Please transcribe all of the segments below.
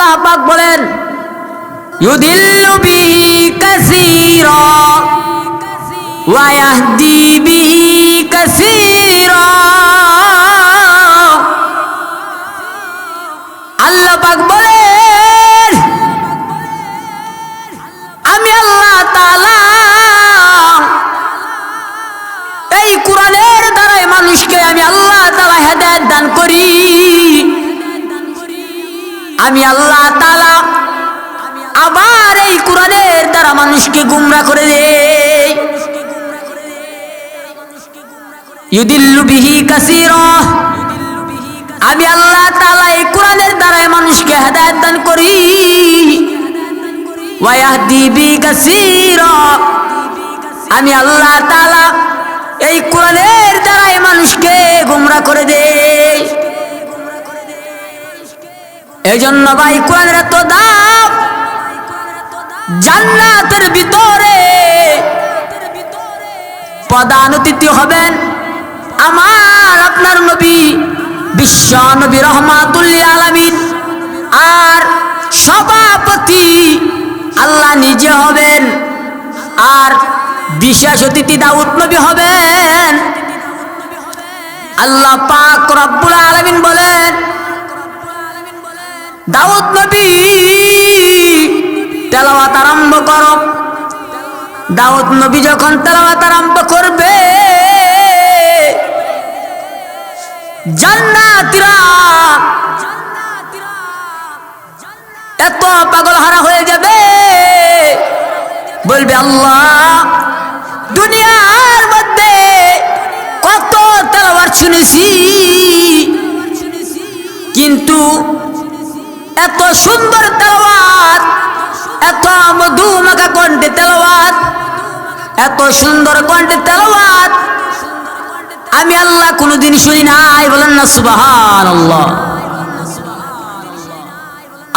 আল্লাহ পাক বলেন ইউদিল্লু বিহি কাসীরা ওয়া ইয়াহদি বিহি কাসীরা। দ্বারা মানুষকে গুমরা করে কাসীরা। আমি আল্লাহ তাআলা এই কোরআনের দ্বারাই মানুষকে দান করি। আমি আল্লাহ এই কোরআনের দ্বারাই মানুষকে গুমরা করে দেই এই জন্য ভাই কোরআনের এত দাম। জান্নাতের ভিতরে প্রধান অতিথি হবেন আমার আপনার নবী, বিশ্ব নবী রহমাতুল্লি আলামিন। আর সভাপতি আল্লাহ নিজে হবেন। আর বিশেষ অতিথি দাউদ নবী হবেন। আল্লাহ পাক রব্বুল আলামিন বলেন, দাউদ নবী তেলাওয়াত আরম্ভ করো। দাউদ নবী যখন তেলাওয়াত আরম্ভ করবে, জান্নাতীরা এত পাগল হারা হয়ে যাবে। বলবে, আল্লাহ, দুনিয়ার মধ্যে কত তেলাওয়াত শুনেছি। কিন্তু এত সুন্দর তেলাওয়াত এত মধু মাখা কণ্ঠে তেলাওয়াত। এত সুন্দর কণ্ঠে তেলাওয়াত। আমি আল্লাহ কোনোদিন শুনি নাই, বলেন না সুবাহান আল্লাহ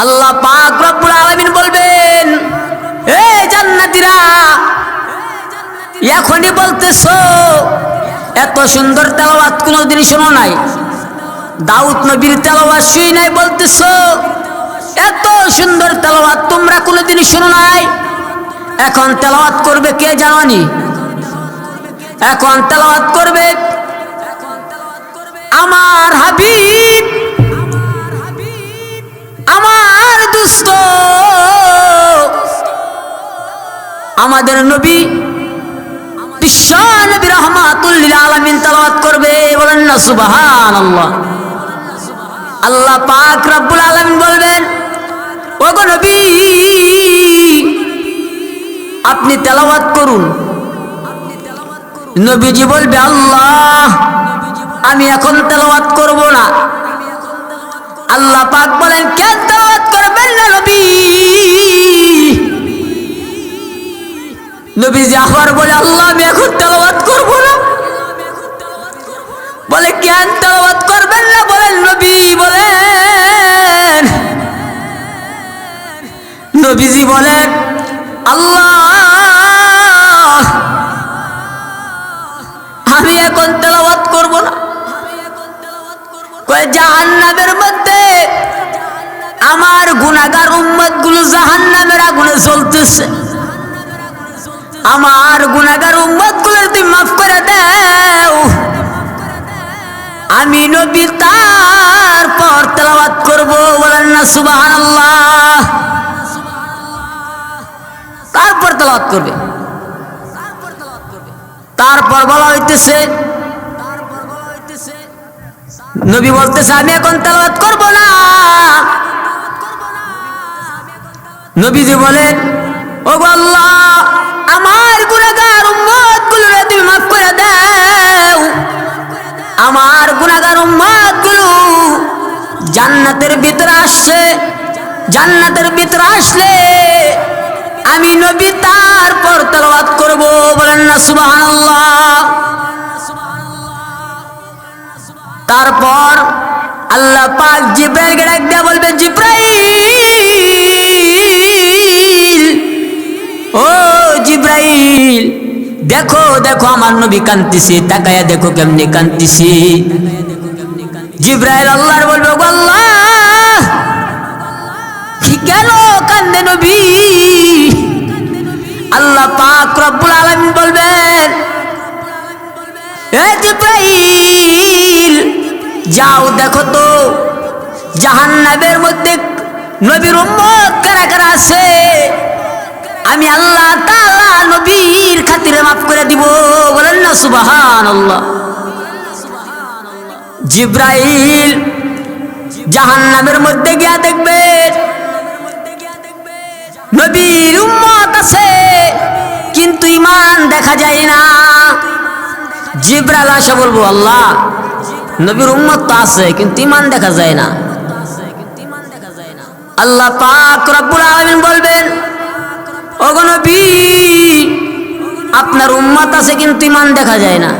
আল্লাহ পাক রব্বুল আলামিন বলবেন, এ জান্নাতীরা, এখনই বলতেছো, এত সুন্দর তেলাওয়াত কোনোদিন শোনো নাই। দাউদ নবীর তেলাওয়াত শুই নাই বলতেছো। এত সুন্দর তেলাওয়াত তোমরা কোনোদিন শুনো নাই। এখন তেলাওয়াত করবে কে জানানি? এখন তেলাওয়াত করবে আমার হাবিব। আমার দুস্থ আমাদের নবী বিশ্ব নবী রহমাতুল্লিল আলামিন তেলাওয়াত করবে, বলেন না সুবহান আল্লাহ আল্লাহ পাক রব্বুল আলামিন বলবেন, ওগো নবী, আপনি তেলাওয়াত করুন। নবীজি বলবে, আল্লাহ, আমি এখন তেলাওয়াত করব না। আল্লাহ পাক বলেন, কেন তেলাওয়াত করবেন না নবী? নবীজি আবার বলে, আল্লাহ, আমি এখন তেলাওয়াত করব না। নবীজি বলেন, আল্লাহ, আমি এখন তেলাওয়াত করব না। জাহান্নামের মধ্যে আমার গুনাহগার উম্মতগুলো জাহান্নামের আগুনে চলতেছে আমার গুনাহগার উম্মতগুলো তুমি মাফ করে দাও। আমি নবী তারপর তেলাওয়াত করবে। তারপর বলা হইতেছে, নবী বলতেছে, আমি এখন তেলাওয়াত করব না। নবীজি বলেন ও আল্লাহ, আমার গুনাহগার উম্মতগুলো তুমি মাফ করে দাও। আমার গুনাহগার উম্মতগুলো জান্নাতের ভিতরে আসছে, জান্নাতের ভিতরে আসলে আমি নবী, তারপর তেলাওয়াত করব। বলেন না, সুবহানাল্লাহ। তারপর আল্লাহ পাক জিব্রাইল ডাক দিয়ে বলবে জিব্রাইল, ও জিব্রাইল, দেখো দেখো, আমার নবী কান্তিছি তাকায়া দেখো কেমনি কান্তিছি জিব্রাইল আল্লাহর বলবে "ওগো আল্লাহ কেন কান্দে নবী। আল্লাহ পাক রব্বুল আলামিন বলবেন যাও দেখো তো, জাহান্নামের মধ্যে নবীর উম্মত কারা কারা আছে? আমি আল্লাহ তাআলা নবীর খাতিরে মাফ করে দিব। বলেন না, সুবহানাল্লাহ। জিব্রাইল জাহান্নামের মধ্যে গিয়া দেখবে নবীর উম্মত আছে, কিন্তু ইমান দেখা যায় না। জিব্রাইল আসা বলব, আল্লাহ, নবীর উম্মত তো আছে, কিন্তু ইমান দেখা যায় না। আল্লাহ পাক রব্বুল আলামিন বলবেন, ওগো নবী, আপনার উম্মত আছে, কিন্তু ইমান দেখা যায় না।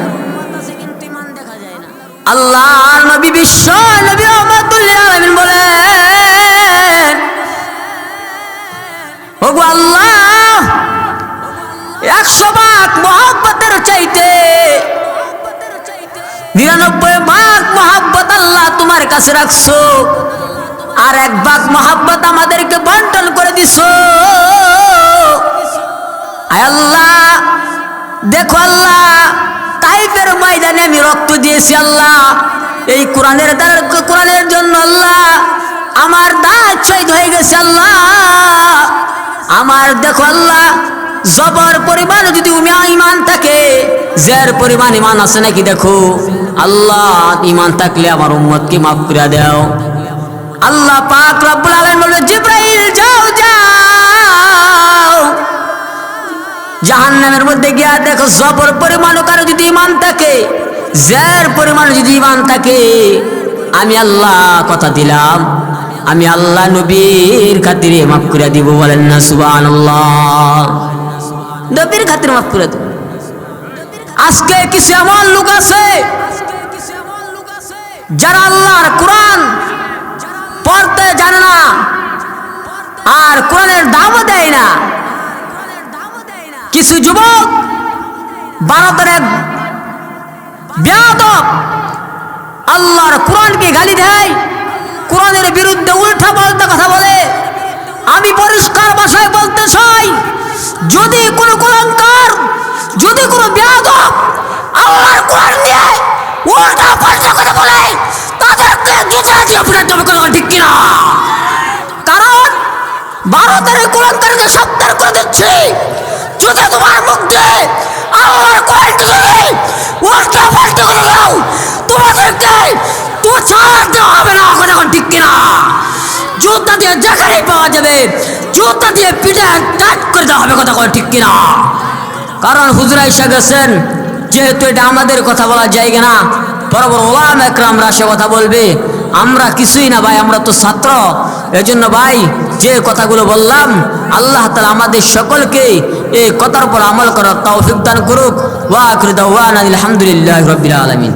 আল্লাহ নবী বিশ্ব নবী রহমাতুল্লাহ আলামিন বলেন ওগো আল্লাহ, একশো ভাগ মহব্বতের চাইতে নিরানব্বই ভাগ মহাব্বত আল্লাহ তোমার কাছে রাখছো। আর এক ভাগ মহাব্বত আমাদেরকে বন্টন করে দিছো। আল্লাহ, দেখো আল্লাহ তাইফের ময়দানে আমি রক্ত দিয়েছি আল্লাহ। এই কোরআনের দ্বারা, কোরআনের জন্য আল্লাহ, আমার দাঁত শহীদ হয়ে গেছে আল্লাহ। আমার দেখো আল্লাহ, জবর পরিমাণ যদি ইমান থাকে, জের পরিমাণ ইমান আছে নাকি দেখো? আল্লাহ ইমান থাকলে আমার উম্মতকে মাফ করে দাও। আল্লাহ পাক রব্বুল আলামিন বলল জিব্রাইল, যাও যাও। জাহান্নামের মধ্যে গিয়া দেখো, জবর পরিমাণ কারও যদি ইমান থাকে, জের পরিমাণ যদি ইমান থাকে, আমি আল্লাহ কথা দিলাম। আমি আল্লাহ নবীর খাতিরে মাফ করে দিব, বলেন না সুবান নবীর খাতিরে মাফ করে দিব। আজকে কিছু এমন লোক আছে, যারা আল্লাহর কোরআন পড়তে জানে না, আর কোরআনের দামও দেয় না। কিছু যুবক ভারতের বেয়াদব আল্লাহর কোরআনকে গালি দেয় কোরআনের বিরুদ্ধে উল্টা পাল্টা কথা বলে। আমি পরিষ্কার ভাষায় বলতে চাই, যদি কোনো কুলঙ্কার যদি কোনো বেয়াদব আল্লাহর কোরআন দিয়ে উল্টা পাল্টা কথা বলে, তাদেরকে জুতা দিয়ে হবে কথা ঠিক কিনা? কারণ ভারতের কুলঙ্কারকে সাবধান করে দিচ্ছি, যদি তোমার মুখ দিয়ে আল্লাহর কোরআনকে যদি উল্টা পাল্টা করে দাও তোমাদেরকে ছাড় দেওয়া হবে না কথা কোন ঠিক কিনা? জুতা দিয়ে যেখানেই পাওয়া যাবে, জুতা দিয়ে পিঠে কাট করে দেওয়া হবে কথা ঠিক কিনা? কারণ হুজরা এসে গেছেন, যেহেতু এটা আমাদের কথা বলা জায়গা না, বড় বড় ওলাম একরাম রাশে কথা বলবে, আমরা কিছুই না ভাই, আমরা তো ছাত্র। এজন্য ভাই, যে কথাগুলো বললাম, আল্লাহ তালা আমাদের সকলকে এই কথার উপর আমল করার তৌফিক দান করুক। ওয়া আখির দাওয়ানা আলহামদুলিল্লাহ রবিল আলমিন।